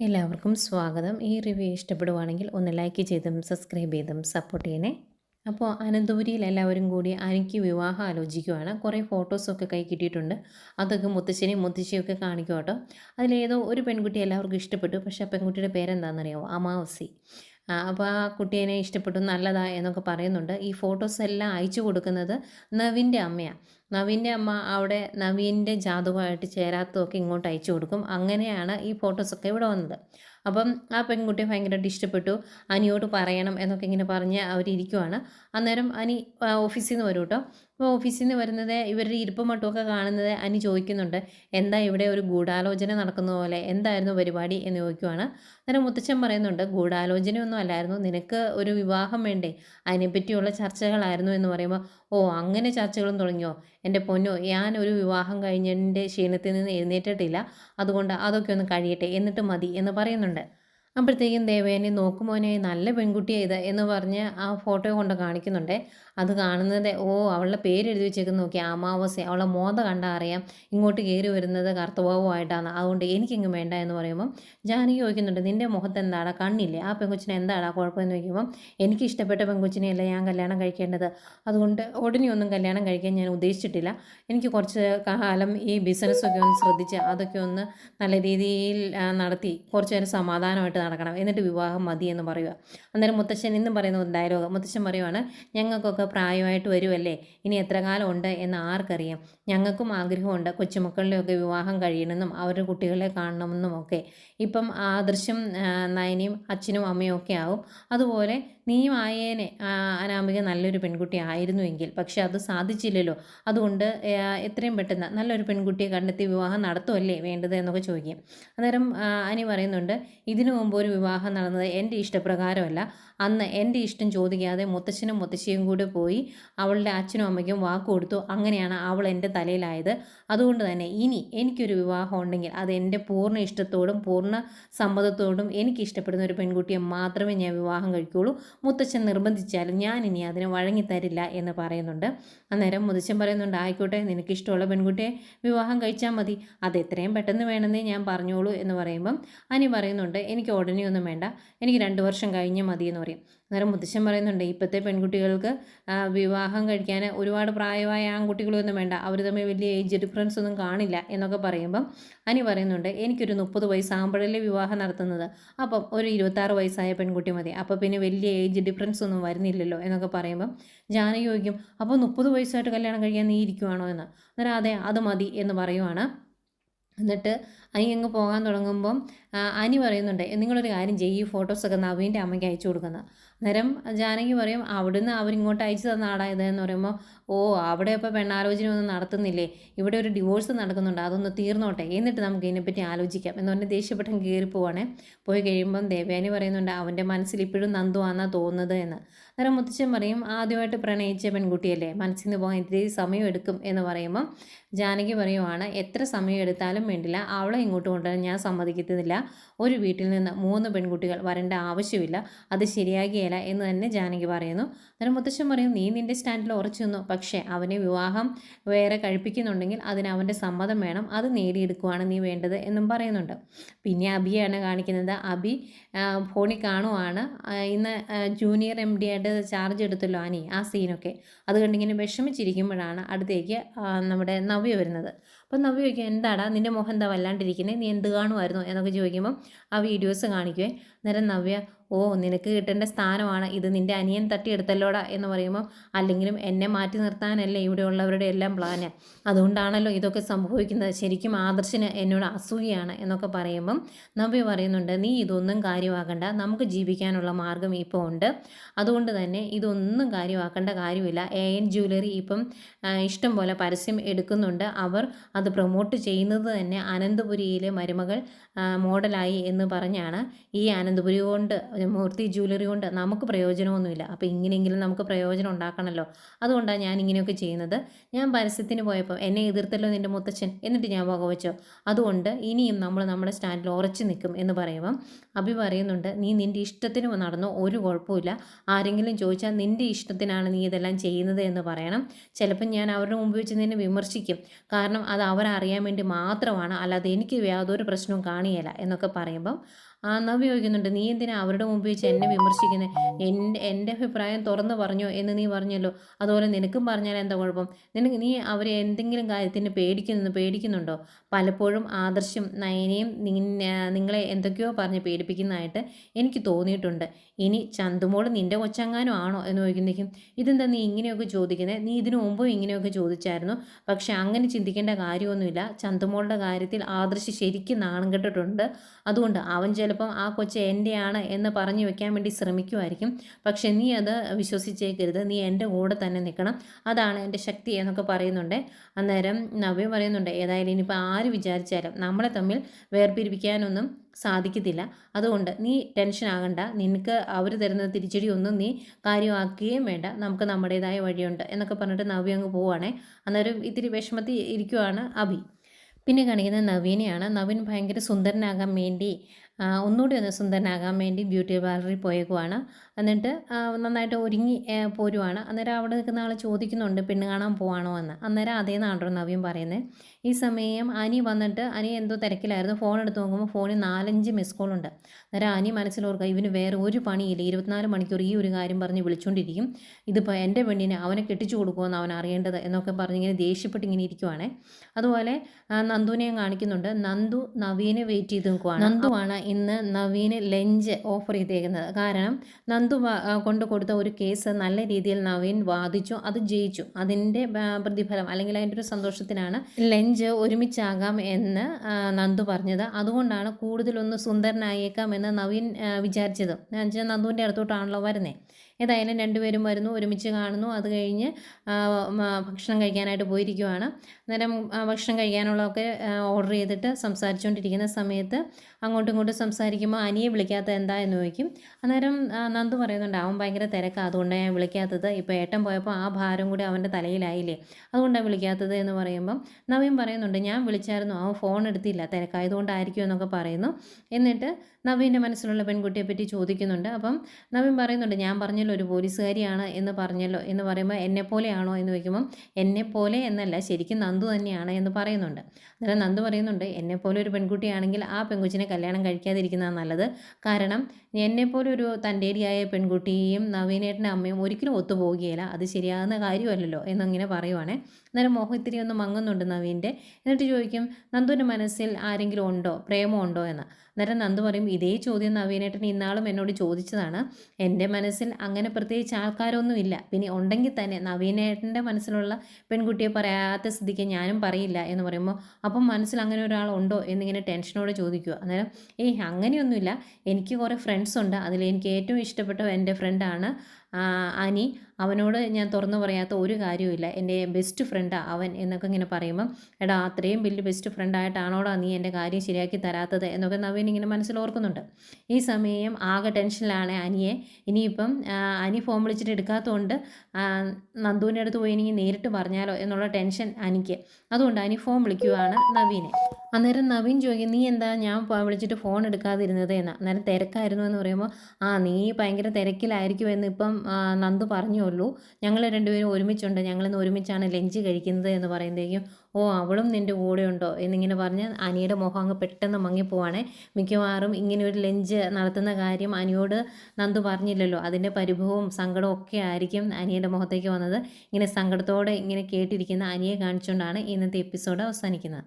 എല്ലാവർക്കും സ്വാഗതം. ഈ റിവ്യൂ ഇഷ്ടപ്പെടുവാണെങ്കിൽ ഒന്ന് ലൈക്ക് ചെയ്തും സബ്സ്ക്രൈബ് ചെയ്തും സപ്പോർട്ട് ചെയ്യണേ. അപ്പോൾ അനന്തപുരിയിൽ എല്ലാവരും കൂടി അനിക്ക് വിവാഹം ആലോചിക്കുവാണ്. കുറേ ഫോട്ടോസൊക്കെ കൈ കിട്ടിയിട്ടുണ്ട്. അതൊക്കെ മുത്തശ്ശനെയും മുത്തശ്ശിയൊക്കെ കാണിക്കും കേട്ടോ. അതിലേതോ ഒരു പെൺകുട്ടി എല്ലാവർക്കും ഇഷ്ടപ്പെട്ടു. പക്ഷേ ആ പെൺകുട്ടിയുടെ പേരെന്താണെന്നറിയാമോ അമാവസി. അപ്പോൾ ആ കുട്ടീനെ ഇഷ്ടപ്പെട്ടു നല്ലതാ എന്നൊക്കെ പറയുന്നുണ്ട്. ഈ ഫോട്ടോസ് എല്ലാം അയച്ചു കൊടുക്കുന്നത് നവിന്റെ അമ്മയാണ് നവീന്റെ അമ്മ അവിടെ നവീന്റെ ജാതകമായിട്ട് ചേരാത്തതൊക്കെ ഇങ്ങോട്ട് അയച്ചു കൊടുക്കും. അങ്ങനെയാണ് ഈ ഫോട്ടോസൊക്കെ ഇവിടെ വന്നത്. അപ്പം ആ പെൺകുട്ടിയെ ഭയങ്കരമായിട്ട് ഇഷ്ടപ്പെട്ടു. അനിയോട് പറയണം എന്നൊക്കെ ഇങ്ങനെ പറഞ്ഞ് അവരിയ്ക്കുവാണ് അന്നേരം അനി ഓഫീസിൽ നിന്ന് വരും കേട്ടോ. അപ്പോൾ ഓഫീസിൽ നിന്ന് വരുന്നത് ഇവരുടെ ഇരിപ്പും മട്ടുമൊക്കെ കാണുന്നത് അനി ചോദിക്കുന്നുണ്ട്. എന്താ ഇവിടെ ഒരു ഗൂഢാലോചന നടക്കുന്ന പോലെ? എന്തായിരുന്നു പരിപാടി എന്ന് ചോദിക്കുവാണ്. അന്നേരം മുത്തച്ഛൻ പറയുന്നുണ്ട് ഗൂഢാലോചനയൊന്നും അല്ലായിരുന്നു. നിനക്ക് ഒരു വിവാഹം വേണ്ടേ? അതിനെപ്പറ്റിയുള്ള ചർച്ചകളായിരുന്നു എന്ന് പറയുമ്പോൾ ഓ അങ്ങനെ ചർച്ചകളും തുടങ്ങിയോ? എന്റെ പൊന്നോ ഞാൻ ഒരു വിവാഹം കഴിഞ്ഞതിന്റെ ക്ഷീണത്തിൽ നിന്ന് എഴുന്നേറ്റിട്ടില്ല. അതുകൊണ്ട് അതൊക്കെ ഒന്ന് കഴിയട്ടെ. എന്നിട്ട് മതി എന്ന് പറയുന്നുണ്ട്. ചെയ്യുന്നുണ്ട് അപ്പോഴത്തേക്കും ദേവേനെ നോക്കുമോനെ നല്ല പെൺകുട്ടിയെ ഇത് എന്ന് പറഞ്ഞ് ആ ഫോട്ടോ കൊണ്ട് കാണിക്കുന്നുണ്ട്. അത് കാണുന്നത് ഓ അവളുടെ പേര് എഴുതി വെച്ചേക്കുന്ന. നോക്കി അമാവാസ്യ അവളെ മോത കണ്ടാൽ അറിയാം. ഇങ്ങോട്ട് കയറി വരുന്നത് കർത്തവാവുമായിട്ടാണ് അതുകൊണ്ട് എനിക്കിങ്ങ് വേണ്ട എന്ന് പറയുമ്പം ജാനകി ചോദിക്കുന്നുണ്ട് നിന്റെ മുഖത്ത് എന്താണ് കണ്ണില്ലേ? ആ പെൺകുച്ചിനെ എന്താടാ? കുഴപ്പമെന്ന് ചോദിക്കുമ്പം എനിക്ക് ഇഷ്ടപ്പെട്ട പെൺകൊച്ചിനെയല്ല ഞാൻ കല്യാണം കഴിക്കേണ്ടത്. അതുകൊണ്ട് ഉടനെ ഒന്നും കല്യാണം കഴിക്കാൻ ഞാൻ ഉദ്ദേശിച്ചിട്ടില്ല. എനിക്ക് കുറച്ച് കാലം ഈ ബിസിനസ്സൊക്കെ ഒന്ന് ശ്രദ്ധിച്ച് അതൊക്കെ ഒന്ന് നല്ല രീതിയിൽ നടത്തി കുറച്ച് നേരം സമാധാനമായിട്ട് നടക്കണം. എന്നിട്ട് വിവാഹം മതി എന്ന് പറയുക. അന്നേരം മുത്തശ്ശൻ എന്നും പറയുന്ന ഒരു ഡയലോഗ് മുത്തശ്ശൻ പറയുവാണ് ഞങ്ങൾക്കൊക്കെ പ്രായമായിട്ട് വരുമല്ലേ ഇനി എത്ര കാലം ഉണ്ട് എന്ന് ആർക്കറിയാം? ഞങ്ങൾക്കും ആഗ്രഹമുണ്ട് കൊച്ചുമക്കളുടെയൊക്കെ വിവാഹം കഴിയണമെന്നും അവരുടെ കുട്ടികളെ കാണണമെന്നും ഒക്കെ ഇപ്പം ആ ദൃശ്യം നയനയും അച്ഛനും അമ്മയും ഒക്കെ ആവും. അതുപോലെ നീയും ആയേനെ അനാമിക നല്ലൊരു പെൺകുട്ടി ആയിരുന്നുവെങ്കിൽ. പക്ഷെ അത് സാധിച്ചില്ലല്ലോ. അതുകൊണ്ട് എത്രയും പെട്ടെന്ന് നല്ലൊരു പെൺകുട്ടിയെ കണ്ടെത്തി വിവാഹം നടത്തുമല്ലേ വേണ്ടത് എന്നൊക്കെ ചോദിക്കും. അന്നേരം അനി പറയുന്നുണ്ട് ഇതിനു മുമ്പ് ഒരു വിവാഹം നടന്നത് എന്റെ ഇഷ്ടപ്രകാരമല്ല. അന്ന് എന്റെ ഇഷ്ടം ചോദിക്കാതെ മുത്തച്ഛനും മുത്തശ്ശിയും കൂടെ പോയി അവളുടെ അച്ഛനും അമ്മയ്ക്കും വാക്ക് കൊടുത്തു. അങ്ങനെയാണ് അവൾ എന്റെ തലയിലായത്. അതുകൊണ്ട് തന്നെ ഇനി എനിക്കൊരു വിവാഹം ഉണ്ടെങ്കിൽ അത് എന്റെ പൂർണ ഇഷ്ടത്തോടും പൂർണ സമ്മതത്തോടും എനിക്ക് ഇഷ്ടപ്പെടുന്ന ഒരു പെൺകുട്ടിയെ മാത്രമേ ഞാൻ വിവാഹം കഴിക്കുകയുള്ളൂ. മുത്തച്ഛൻ നിർബന്ധിച്ചാലും ഞാൻ ഇനി അതിന് വഴങ്ങിത്തരില്ല എന്ന് പറയുന്നുണ്ട്. അന്നേരം മുത്തച്ഛൻ പറയുന്നുണ്ട് ആയിക്കോട്ടെ നിനക്കിഷ്ടമുള്ള പെൺകുട്ടിയെ വിവാഹം കഴിച്ചാൽ മതി. അത് എത്രയും പെട്ടെന്ന് വേണമെന്നേ ഞാൻ പറഞ്ഞോളൂ എന്ന് പറയുമ്പം അനി പറയുന്നുണ്ട് എനിക്ക് ഉടനെയൊന്നും വേണ്ട. എനിക്ക് രണ്ട് വർഷം കഴിഞ്ഞ് മതി എന്ന് പറയും. അന്നേരം മുത്തശ്ശൻ പറയുന്നുണ്ട് ഇപ്പോഴത്തെ പെൺകുട്ടികൾക്ക് വിവാഹം കഴിക്കാൻ ഒരുപാട് പ്രായമായ ആൺകുട്ടികളൊന്നും വേണ്ട. അവർ തമ്മിൽ വലിയ ഏജ് ഡിഫറൻസ് ഒന്നും കാണില്ല എന്നൊക്കെ പറയുമ്പം അനി പറയുന്നുണ്ട് എനിക്കൊരു മുപ്പത് വയസ്സാകുമ്പോഴല്ലേ വിവാഹം നടത്തുന്നത്? അപ്പം ഒരു ഇരുപത്താറ് വയസ്സായ പെൺകുട്ടി മതി. അപ്പോൾ പിന്നെ വലിയ ഏജ് ഡിഫറൻസ് ഒന്നും വരുന്നില്ലല്ലോ എന്നൊക്കെ പറയുമ്പം ജാനകി ചോദിക്കും അപ്പോൾ മുപ്പത് വയസ്സായിട്ട് കല്യാണം കഴിക്കാൻ നീ ഇരിക്കുവാണോ എന്ന്? അന്നേരം അതെ അത് മതി എന്ന് പറയുവാണ്. എന്നിട്ട് അനി അങ്ങ് പോകാൻ തുടങ്ങുമ്പം അനി പറയുന്നുണ്ട് നിങ്ങളൊരു കാര്യം ചെയ്യും ഈ ഫോട്ടോസൊക്കെ നവീന്റെ അമ്മയ്ക്ക് അയച്ചു കൊടുക്കുന്നത് അന്നേരം ജാനകി പറയും അവിടുന്ന് അവരിങ്ങോട്ട് അയച്ചു തന്ന ആടാ ഇതെന്ന് പറയുമ്പോൾ ഓ അവിടെ ഇപ്പോൾ പെണ്ണാലോചന ഒന്നും നടത്തുന്നില്ലേ? ഇവിടെ ഒരു ഡിവോഴ്സ് നടക്കുന്നുണ്ട് അതൊന്ന് തീർന്നോട്ടെ എന്നിട്ട് നമുക്ക് ഇതിനെപ്പറ്റി ആലോചിക്കാം എന്ന് പറഞ്ഞ് ദേഷ്യപ്പെട്ടം കയറി പോവാണേ. പോയി കഴിയുമ്പം ദേവയാനി പറയുന്നുണ്ട് അവന്റെ മനസ്സിൽ ഇപ്പോഴും നന്ദു ആണെന്നാണ് തോന്നുന്നത് എന്ന്. അന്നേരം മുത്തച്ഛൻ പറയും ആദ്യമായിട്ട് പ്രണയിച്ച പെൺകുട്ടിയല്ലേ? മനസ്സിൽ നിന്ന് പോകാൻ ഇത്തിരി സമയം എടുക്കും എന്ന് പറയുമ്പം ജാനകി പറയുവാണ് എത്ര സമയം എടുത്താലും വേണ്ടില്ല അവളെ ഇങ്ങോട്ട് കൊണ്ടുവരാൻ ഞാൻ സമ്മതിക്കത്തില്ല. ഒരു വീട്ടിൽ നിന്ന് മൂന്ന് പെൺകുട്ടികൾ വരേണ്ട ആവശ്യമില്ല. അത് ശരിയാകിയല്ല എന്ന് തന്നെ ജാനകി പറയുന്നു. അന്നേരം മുത്തശ്ശൻ പറയും നീ നിന്റെ സ്റ്റാൻഡിൽ ഉറച്ചു നിന്നു. പക്ഷേ അവനെ വിവാഹം വേറെ കഴിപ്പിക്കുന്നുണ്ടെങ്കിൽ അതിന് അവന്റെ സമ്മതം വേണം. അത് നേടിയെടുക്കുവാണ് നീ വേണ്ടത് എന്നും പറയുന്നുണ്ട്. പിന്നെ അബിയാണ് കാണിക്കുന്നത്. അബി ഫോണിൽ കാണുവാണ്. ഇന്ന് ജൂനിയർ എം ഡി ആയിട്ട് ചാർജ് എടുത്തല്ലോ അനി ആ സീനൊക്കെ. അത് കണ്ടിങ്ങനെ വിഷമിച്ചിരിക്കുമ്പോഴാണ് അടുത്തേക്ക് നമ്മുടെ നവ്യ വരുന്നത്. അപ്പം നവ്യ ചോദിക്കും എന്താടാ നിന്റെ മുഖം എന്താ വല്ലാണ്ടിരിക്കുന്നത് നീ എന്ത് കാണുമായിരുന്നു എന്നൊക്കെ ചോദിക്കുമ്പം ആ വീഡിയോസ് കാണിക്കുവേ. അന്നേരം നവ്യ ഓ നിനക്ക് കിട്ടേണ്ട സ്ഥാനമാണ് ഇത്. നിന്റെ അനിയൻ തട്ടിയെടുത്തല്ലോടാ എന്ന് പറയുമ്പോൾ അല്ലെങ്കിലും എന്നെ മാറ്റി നിർത്താനല്ലേ ഇവിടെയുള്ളവരുടെ എല്ലാം പ്ലാന് അതുകൊണ്ടാണല്ലോ ഇതൊക്കെ സംഭവിക്കുന്നത്. ശരിക്കും ആദർശന് എന്നോട് അസൂയയാണ് എന്നൊക്കെ പറയുമ്പം നവ്യ പറയുന്നുണ്ട് നീ ഇതൊന്നും കാര്യമാക്കണ്ട. നമുക്ക് ജീവിക്കാനുള്ള മാർഗം ഇപ്പോൾ ഉണ്ട്. അതുകൊണ്ട് തന്നെ ഇതൊന്നും കാര്യമാക്കേണ്ട കാര്യമില്ല. എ എൻ ജ്വല്ലറി ഇപ്പം ഇഷ്ടം പോലെ പരസ്യം എടുക്കുന്നുണ്ട്. അവർ അത് പ്രൊമോട്ട് ചെയ്യുന്നത് തന്നെ അനന്തപുരിയിലെ മരുമകൾ മോഡലായി എന്ന് പറഞ്ഞാണ് ഈ അനന്തപുരി കൊണ്ട് മൂർത്തി ജ്വല്ലറി കൊണ്ട് നമുക്ക് പ്രയോജനമൊന്നുമില്ല. അപ്പോൾ ഇങ്ങനെയെങ്കിലും നമുക്ക് പ്രയോജനം ഉണ്ടാക്കണമല്ലോ അതുകൊണ്ടാണ് ഞാൻ ഇങ്ങനെയൊക്കെ ചെയ്യുന്നത്. ഞാൻ പരസ്യത്തിന് പോയപ്പോൾ എന്നെ എതിർത്തല്ലോ നിന്റെ മുത്തച്ഛൻ എന്നിട്ട് ഞാൻ വകവച്ചോ അതുകൊണ്ട് ഇനിയും നമ്മൾ നമ്മുടെ സ്റ്റാൻഡിൽ ഉറച്ചു നിൽക്കും എന്ന് പറയുമ്പം അഭി പറയുന്നുണ്ട് നീ നിന്റെ ഇഷ്ടത്തിന് നടന്നോ ഒരു കുഴപ്പമില്ല ആരെങ്കിലും ചോദിച്ചാൽ നിന്റെ ഇഷ്ടത്തിനാണ് നീ ഇതെല്ലാം ചെയ്യുന്നത് എന്ന് പറയണം. ചിലപ്പം ഞാൻ അവരുടെ മുമ്പ് വെച്ച് നിന്നെ വിമർശിക്കും. കാരണം അത് അവരറിയാൻ വേണ്ടി മാത്രമാണ്. അല്ലാതെ എനിക്ക് യാതൊരു പ്രശ്നവും കാണിയല്ല എന്നൊക്കെ പറയുമ്പം ആ നവ്യ ചോദിക്കുന്നുണ്ട് നീ എന്തിനാ അവരുടെ മുമ്പ് വെച്ച് എന്നെ വിമർശിക്കുന്നത് എന്റെ എന്റെ അഭിപ്രായം തുറന്ന് പറഞ്ഞോ? എന്ന് നീ പറഞ്ഞല്ലോ. അതുപോലെ നിനക്കും പറഞ്ഞാൽ എന്താ കുഴപ്പം? നിനക്ക് നീ അവരെ എന്തെങ്കിലും കാര്യത്തിന് പേടിക്കുന്നു പേടിക്കുന്നുണ്ടോ? പലപ്പോഴും ആദർശം നയനയും നിങ്ങളെ എന്തൊക്കെയോ പറഞ്ഞ് പേടിപ്പിക്കുന്നതായിട്ട് എനിക്ക് തോന്നിയിട്ടുണ്ട്. ഇനി ചന്തുമോൾ നിന്റെ കൊച്ചങ്ങാനും ആണോ എന്ന് ചോദിക്കുന്നേക്കും ഇതെന്താ നീ ഇങ്ങനെയൊക്കെ ചോദിക്കുന്നത് നീ ഇതിനു മുമ്പും ഇങ്ങനെയൊക്കെ ചോദിച്ചായിരുന്നു. പക്ഷെ അങ്ങനെ ചിന്തിക്കേണ്ട കാര്യമൊന്നുമില്ല. ചന്തുമോളുടെ കാര്യത്തിൽ ആദർശ് ശരിക്കും നാണം കെട്ടിട്ടുണ്ട്. അതുകൊണ്ട് അവൻ ചിലപ്പം ആ കൊച്ച് എന്റെയാണ് എന്ന് പറഞ്ഞു വെക്കാൻ വേണ്ടി ശ്രമിക്കുമായിരിക്കും. പക്ഷെ നീ അത് വിശ്വസിച്ചേക്കരുത്. നീ എന്റെ കൂടെ തന്നെ നിൽക്കണം. അതാണ് എന്റെ ശക്തി എന്നൊക്കെ പറയുന്നുണ്ട്. അന്നേരം നവ്യ പറയുന്നുണ്ട് ഏതായാലും ഇനിയിപ്പോൾ ആര് വിചാരിച്ചാലും നമ്മളെ തമ്മിൽ വേർപിരിപ്പിക്കാനൊന്നും സാധിക്കത്തില്ല. അതുകൊണ്ട് നീ ടെൻഷൻ ആകണ്ട. നിനക്ക് അവർ തരുന്ന തിരിച്ചടിയൊന്നും നീ കാര്യമാക്കുകയും വേണ്ട. നമുക്ക് നമ്മുടേതായ വഴിയുണ്ട് എന്നൊക്കെ പറഞ്ഞിട്ട് നവ്യ അങ്ങ് പോവുകയാണേ അന്നേരം ഇത്തിരി വിഷമത്തിൽ ഇരിക്കുവാണ് അഭി. പിന്നെ കാണിക്കുന്നത് നവീനെയാണ് നവീൻ ഭയങ്കര സുന്ദരനാകാൻ വേണ്ടി ഒന്നുകൂടി ഒന്ന് സുന്ദരനാകാൻ വേണ്ടി ബ്യൂട്ടി പാർലറിൽ പോയേക്കുവാണ്. എന്നിട്ട് നന്നായിട്ട് ഒരുങ്ങി പോരുവാണ്. അന്നേരം അവിടെ നിൽക്കുന്ന ആൾ ചോദിക്കുന്നുണ്ട് പെണ്ണ് കാണാൻ പോവാണോ? എന്ന്. അന്നേരം അതേ അതേന്നാണോ നവ്യം പറയുന്നത് ഈ സമയം അനി വന്നിട്ട് അനി എന്തോ തിരക്കിലായിരുന്നു. ഫോൺ എടുത്ത് നോക്കുമ്പോൾ ഫോണിൽ നാലഞ്ച് മിസ് കോൾ ഉണ്ട്. അന്നേരം അനി മനസ്സിലോർക്കുക ഇവന് വേറെ ഒരു പണിയില്ല. ഇരുപത്തിനാല് മണിക്കൂർ ഈ ഒരു കാര്യം പറഞ്ഞ് വിളിച്ചുകൊണ്ടിരിക്കും ഇതിപ്പോൾ എന്റെ പെണ്ണിനെ അവനെ കെട്ടിച്ചു കൊടുക്കുമെന്ന് അവൻ അറിയേണ്ടത് എന്നൊക്കെ പറഞ്ഞ് ഇങ്ങനെ ദേഷ്യപ്പെട്ട് ഇങ്ങനെ ഇരിക്കുവാണ്. അതുപോലെ നന്ദുവിനെയും കാണിക്കുന്നുണ്ട്. നന്ദു നവീനെ വെയിറ്റ് ചെയ്ത് നിൽക്കുവാണ്. നന്ദുവാണ് ഇന്ന് നവീന് ലഞ്ച് ഓഫർ ചെയ്തേക്കുന്നത്. കാരണം നന്ദു കൊണ്ട് കൊടുത്ത ഒരു കേസ് നല്ല രീതിയിൽ നവീൻ വാദിച്ചു അത് ജയിച്ചു. അതിന്റെ പ്രതിഫലം അല്ലെങ്കിൽ അതിന്റെ ഒരു സന്തോഷത്തിനാണ് ലഞ്ച് ഒരുമിച്ചാകാം എന്ന് നന്ദു പറഞ്ഞത്. അതുകൊണ്ടാണ് കൂടുതലൊന്ന് സുന്ദരനായേക്കാം എന്ന് നവീൻ വിചാരിച്ചത്. എന്നുവെച്ചാൽ നന്ദുവിന്റെ അടുത്തോട്ടാണല്ലോ വരുന്നത് ഏതായാലും രണ്ടുപേരും വരുന്നു ഒരുമിച്ച് കാണുന്നു. അത് കഴിഞ്ഞ് ഭക്ഷണം കഴിക്കാനായിട്ട് പോയിരിക്കുവാണ്. അന്നേരം ഭക്ഷണം കഴിക്കാനുള്ളതൊക്കെ ഓർഡർ ചെയ്തിട്ട് സംസാരിച്ചുകൊണ്ടിരിക്കുന്ന സമയത്ത് അങ്ങോട്ടും ഇങ്ങോട്ടും സംസാരിക്കുമ്പോൾ അനിയെ വിളിക്കാത്ത എന്താ എന്ന് ചോദിക്കും. അന്നേരം നന്ദു പറയുന്നുണ്ട് അവൻ ഭയങ്കര തിരക്കാണ് അതുകൊണ്ടാണ് ഞാൻ വിളിക്കാത്തത്. ഇപ്പോൾ ഏട്ടൻ പോയപ്പോൾ ആ ഭാരം കൂടി അവന്റെ തലയിലായില്ലേ അതുകൊണ്ടാണ് വിളിക്കാത്തത് എന്ന് പറയുമ്പം നവീൻ പറയുന്നുണ്ട് ഞാൻ വിളിച്ചായിരുന്നു അവൻ ഫോൺ എടുത്തില്ല തിരക്കായതുകൊണ്ടായിരിക്കും എന്നൊക്കെ പറയുന്നു. എന്നിട്ട് നവീന്റെ മനസ്സിലുള്ള പെൺകുട്ടിയെ പറ്റി ചോദിക്കുന്നുണ്ട്. അപ്പം നവീൻ പറയുന്നുണ്ട് ഞാൻ പറഞ്ഞല്ലോ ഒരു പോലീസുകാരിയാണ് എന്ന് പറഞ്ഞല്ലോ എന്ന് പറയുമ്പോൾ എന്നെപ്പോലെയാണോ എന്ന് ചോദിക്കുമ്പം എന്നെപ്പോലെ എന്നല്ല ശരിക്കും നന്ദു തന്നെയാണ് എന്ന് പറയുന്നുണ്ട്. അന്നേരം നന്ദു പറയുന്നുണ്ട് എന്നെപ്പോലെ ഒരു പെൺകുട്ടിയാണെങ്കിൽ ആ പെൺകുച്ചിനെ കല്യാണം കഴിക്കാതിരിക്കുന്നതാണ് നല്ലത്. കാരണം എന്നെപ്പോലെ ഒരു തന്റേടിയായ പെൺകുട്ടിയും നവീനേട്ടന്റെ അമ്മയും ഒരിക്കലും ഒത്തുപോകുകയില്ല അത് ശരിയാകുന്ന കാര്യമല്ലല്ലോ എന്നിങ്ങനെ പറയുവാണേ. അന്നേരം മോഹത്തിരി ഒന്ന് മങ്ങുന്നുണ്ട് നവീന്റെ. എന്നിട്ട് ചോദിക്കും നന്ദുവിന്റെ മനസ്സിൽ ആരെങ്കിലും ഉണ്ടോ? പ്രേമമുണ്ടോ എന്ന്. അന്നേരം നന്ദു പറയും ഇതേ ചോദ്യം നവീനേട്ടൻ ഇന്നാളും എന്നോട് ചോദിച്ചതാണ്. എന്റെ മനസ്സിൽ അങ്ങനെ പ്രത്യേകിച്ച് ആൾക്കാരൊന്നും ഇല്ല. പിന്നെ ഉണ്ടെങ്കിൽ തന്നെ നവീനേട്ടന്റെ മനസ്സിലുള്ള പെൺകുട്ടിയെ പറയാത്ത സ്ഥിതിക്ക് ഞാനും പറയില്ല. എന്ന് പറയുമ്പോൾ അപ്പം മനസ്സിൽ അങ്ങനെ ഒരാളുണ്ടോ എന്നിങ്ങനെ ടെൻഷനോടെ ചോദിക്കുക. അന്നേരം ഏയ് അങ്ങനെയൊന്നുമില്ല. എനിക്ക് കുറേ ഫ്രണ്ട്സ് ഉണ്ട് അതിൽ എനിക്ക് ഏറ്റവും ഇഷ്ടപ്പെട്ട എന്റെ ഫ്രണ്ടാണ് അനി. അവനോട് ഞാൻ തുറന്നു പറയാത്ത ഒരു കാര്യവുമില്ല. എന്റെ ബെസ്റ്റ് ഫ്രണ്ടാണ് അവൻ എന്നൊക്കെ ഇങ്ങനെ പറയുമ്പം എടാ അത്രയും വലിയ ബെസ്റ്റ് ഫ്രണ്ടായിട്ടാണോടാ നീ എന്റെ കാര്യം ശരിയാക്കി തരാത്തത്? എന്നൊക്കെ നവീൻ ഇങ്ങനെ മനസ്സിൽ ഓർക്കുന്നുണ്ട്. ഈ സമയം ആകെ ടെൻഷനിലാണ് അനിയെ. ഇനിയിപ്പം അനി ഫോം വിളിച്ചിട്ട് എടുക്കാത്തതുകൊണ്ട് നന്ദുവിന്റെ അടുത്ത് പോയി എനിക്ക് നേരിട്ട് പറഞ്ഞാലോ എന്നുള്ള ടെൻഷൻ അനിക്ക്. അതുകൊണ്ട് അനി ഫോം വിളിക്കുവാണ് നവീനെ. അന്നേരം നവീൻ ചോദിക്കും നീ എന്താ? ഞാൻ വിളിച്ചിട്ട് ഫോൺ എടുക്കാതിരുന്നത് എന്നാ? അന്നേരം തിരക്കായിരുന്നു എന്ന് പറയുമ്പോൾ ആ നീ ഭയങ്കര തിരക്കിലായിരിക്കും എന്ന് ഇപ്പം നന്ദു പറഞ്ഞുള്ളൂ ഞങ്ങൾ രണ്ടുപേരും ഒരുമിച്ചുണ്ട്. ഞങ്ങളിന്ന് ഒരുമിച്ചാണ് ലഞ്ച് കഴിക്കുന്നത് എന്ന് പറയുമ്പോഴേക്കും ഓ അവളും നിന്റെ ഉണ്ടോ എന്നിങ്ങനെ പറഞ്ഞ് അനിയുടെ മുഖം അങ്ങ് പെട്ടെന്ന് മങ്ങിപ്പോവാണേ. മിക്കവാറും ഇങ്ങനെ ഒരു ലഞ്ച് നടത്തുന്ന കാര്യം അനിയോട് നന്ദു പറഞ്ഞില്ലല്ലോ. അതിന്റെ പരിഭവവും സങ്കടവും ഒക്കെ ആയിരിക്കും അനിയുടെ മുഖത്തേക്ക് വന്നത്. ഇങ്ങനെ സങ്കടത്തോടെ ഇങ്ങനെ കേട്ടിരിക്കുന്ന അനിയെ കാണിച്ചുകൊണ്ടാണ് ഇന്നത്തെ എപ്പിസോഡ് അവസാനിക്കുന്നത്.